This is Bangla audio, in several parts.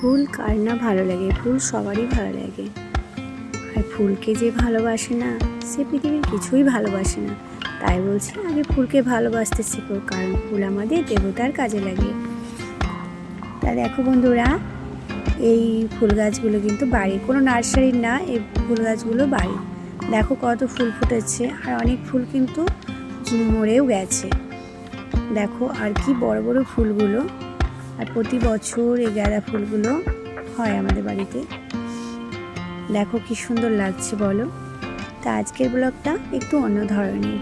ফুল কার না ভালো লাগে? ফুল সবারই ভালো লাগে। আর ফুলকে যে ভালোবাসে না, সে পৃথিবীর কিছুই ভালোবাসে না। তাই বলছি, আগে ফুলকে ভালোবাসতে শেখো, কারণ ফুল আমাদের দেবতার কাজে লাগে। তা দেখো বন্ধুরা, এই ফুল গাছগুলো কিন্তু বাড়ির কোনো নার্সারির না, এই ফুল গাছগুলো বাড়ির দেখো কত ফুল ফুটেছে, আর অনেক ফুল কিন্তু মরেও গেছে। দেখো আর কি বড় বড় ফুলগুলো। আর প্রতি বছর এই গাঁদা ফুলগুলো হয় আমাদের বাড়িতে। দেখো কি সুন্দর লাগছে বলো। তা আজকের ব্লগটা একটু অন্য ধরনের।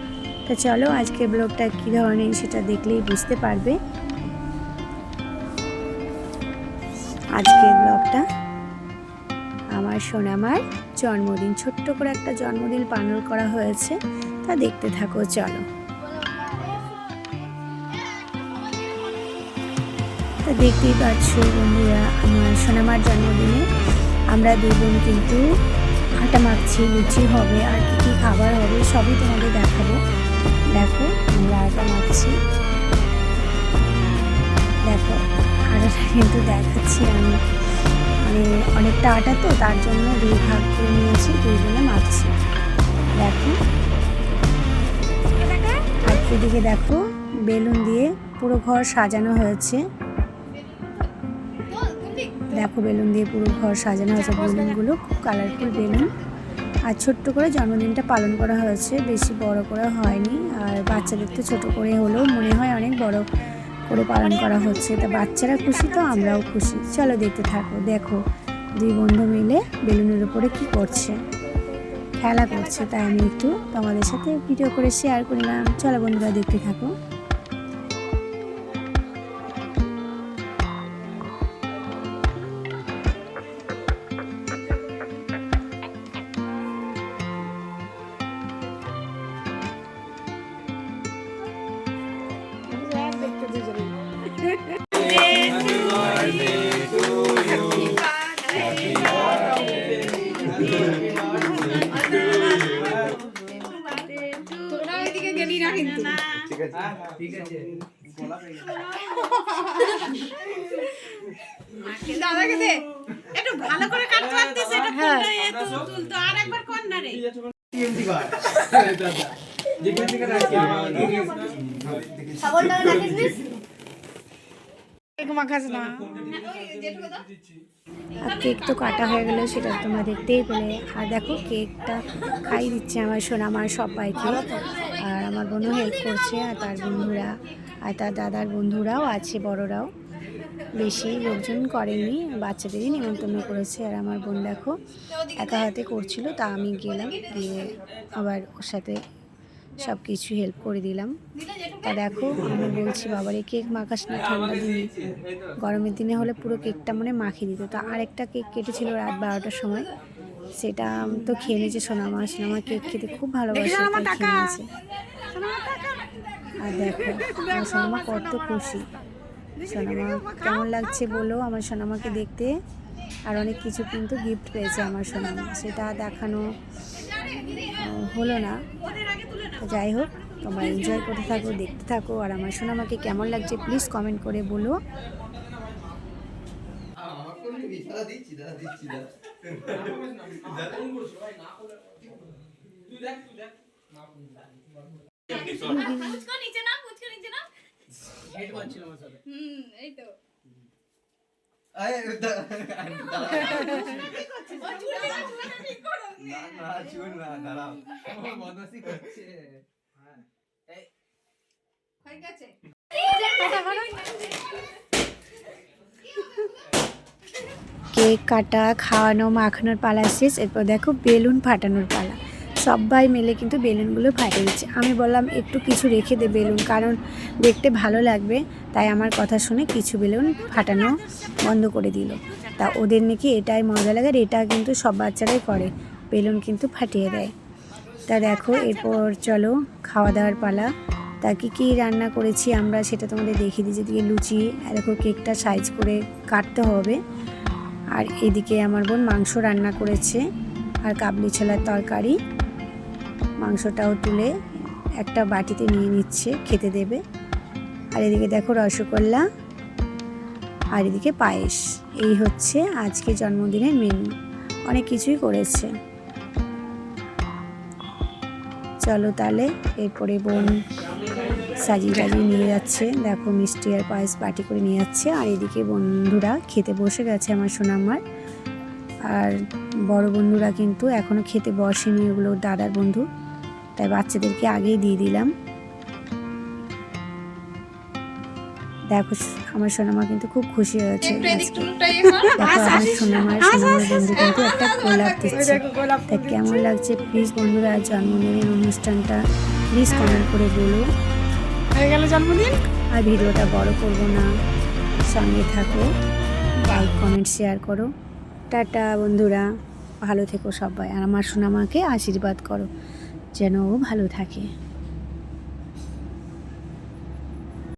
তা চলো আজকের ব্লগটা কী ধরনের সেটা দেখলেই বুঝতে পারবে। আজকের ব্লগটা আমার সোনামার জন্মদিন। ছোট্ট করে একটা জন্মদিন পালন করা হয়েছে। তা দেখতে থাকো, চলো। তা দেখতেই পাচ্ছ বন্ধুরা, আমার সোনামার জন্মদিনে আমরা দুই বোন কিন্তু আটা মাখছি, লুচি হবে আর কী কী খাবার হবে সবই তোমাদের দেখাবো। দেখো, আমরা আটা মাখছি। দেখো, আটাটা কিন্তু দেখাচ্ছি আমি। মানে অনেকটা আটা তো, তার জন্য দুই ভাগ করে নিয়েছি দুই জনে মাখছি। দেখো। আর এদিকে দেখো, বেলুন দিয়ে পুরো ঘর সাজানো হয়েছে। দেখো, বেলুন দিয়ে পুরো ঘর সাজানো হয়েছে। বেলুনগুলো খুব কালারফুল বেলুন। আর ছোট্ট করে জন্মদিনটা পালন করা হয়েছে। বেশি বড় করে হয়নি। আর বাচ্চাদের তো ছোটো করে হলেও মনে হয় অনেক বড় করে পালন করা হচ্ছে। তা বাচ্চারা খুশি তো, আমরাও খুশি। চলো দেখতে থাকো। দেখো, দুই বন্ধু মিলে বেলুনের উপরে কি করছে। খেলা করছে। তাই আমি একটু তোমাদের সাথে ভিডিও করে শেয়ার করলাম। চলো বন্ধুরা, দেখতে থাকো। না কিন্তু দাদাকে দে। একটু ভালো করে কাটতে পারতিস এটা তুলতে এত তুলতো আর একবার কর না রে। মাখাস না? আর কেক তো কাটা হয়ে গেলো সেটা তোমরা দেখতেই পেলে। আর দেখো কেকটা খাই দিচ্ছে আমার সোনা আমার সবাইকে। আর আমার বোনও হেল্প করছে আর তার বন্ধুরা আর তার দাদার বন্ধুরাও আছে, বড়রাও। বেশি লোকজন করেনি বাচ্চাদেরই নিমন্ত্রণ করেছে। আর আমার বোন দেখো, একা হাতে করছিল, তা আমি গেলাম, গিয়ে আবার ওর সাথে সব কিছু হেল্প করে দিলাম। তা দেখো, আমি বলছি, বাবারে কেক মাখাস না ঠান্ডা দিনে। গরমের দিনে হলে পুরো কেকটা মনে মাখিয়ে দিত। তা আরেকটা কেক কেটেছিল রাত বারোটার সময়। সেটা তো খেয়ে নিয়েছে সোনামা সোনামা কেক খেতে খুব ভালোবাসে তাই খেয়ে নিয়েছে। আর দেখো আমার সোনামা কত খুশি। সোনামা কেমন লাগছে বলো? আমার সোনামাকে দেখতে। আর অনেক কিছু কিন্তু গিফট পেয়েছে আমার সোনামা। সেটা দেখানো হলো না। যাই হোক তোমরা এনজয় করতে থাকো দেখতে থাকো। আর আমার সোনামাকে কেমন লাগছে প্লিজ কমেন্ট করে বলো। আমার ফোনে নিবি দাদা দিচ্ছি দাদা দিচ্ছি দাদা নিচে না ফুচকা নিচে না হুম এই তো আরে দাদা ও চুলটা চুলটা ঠিক করো না না চুল না দাঁড়াও ও বদমাসি করছে হয়ে গেছে। কেক কাটা, খাওয়ানো, মাখানোর পালা শেষ এরপর দেখো বেলুন ফাটানোর পালা। সবাই মিলে কিন্তু বেলুনগুলো ফাটিয়ে দিচ্ছে। আমি বললাম, একটু কিছু রেখে দে বেলুন, কারণ দেখতে ভালো লাগবে। তাই আমার কথা শুনে কিছু বেলুন ফাটানো বন্ধ করে দিল। তা ওদের নাকি এটাই মজা লাগে আর এটা কিন্তু সব বাচ্চারাই করে। বেলুন কিন্তু ফাটিয়ে দেয়। তা দেখো, এরপর চলো খাওয়া দাওয়ার পালা। তা কী কী রান্না করেছি আমরা সেটা তোমাদের দেখিয়ে দিই। যেদিকে লুচি দেখো কেকটা সাইজ করে কাটতে হবে। আর এদিকে আমার বোন মাংস রান্না করেছে আর কাবলি ছোলার তরকারি। মাংসটাও তুলে একটা বাটিতে নিয়ে নিচ্ছে, খেতে দেবে। আর এদিকে দেখো রসগোল্লা আর এদিকে পায়েস। এই হচ্ছে আজকে জন্মদিনের মেনু অনেক কিছুই করেছে। চলো তাহলে, এরপরে বোন। সাজিয়ে টাজিয়ে নিয়ে যাচ্ছে দেখো মিষ্টি আর পায়েস পার্টি করে নিয়ে যাচ্ছে আর এদিকে বন্ধুরা খেতে বসে গেছে আমার সোনামার আর বড় বন্ধুরা কিন্তু এখনও খেতে বসেনি ওগুলো দাদার বন্ধু তাই বাচ্চাদেরকে আগেই দিয়ে দিলাম দেখো আমার সোনামা কিন্তু খুব খুশি হয়েছে। দেখো আমার সোনামার সোনামার বন্ধু কিন্তু একটা গোলাপ দিচ্ছে তা কেমন লাগছে প্লিজ বন্ধুরা জন্মদিনের অনুষ্ঠানটা প্লিজ কমেন্ট করে বলো হয়ে গেল জন্মদিন? আর ভিডিওটা বড় করব না। সঙ্গে থাকো লাইক কমেন্ট শেয়ার করো। টাটা বন্ধুরা, ভালো থেকো সবাই। আর আমার সোনামাকে আশীর্বাদ করো, যেন ও ভালো থাকে।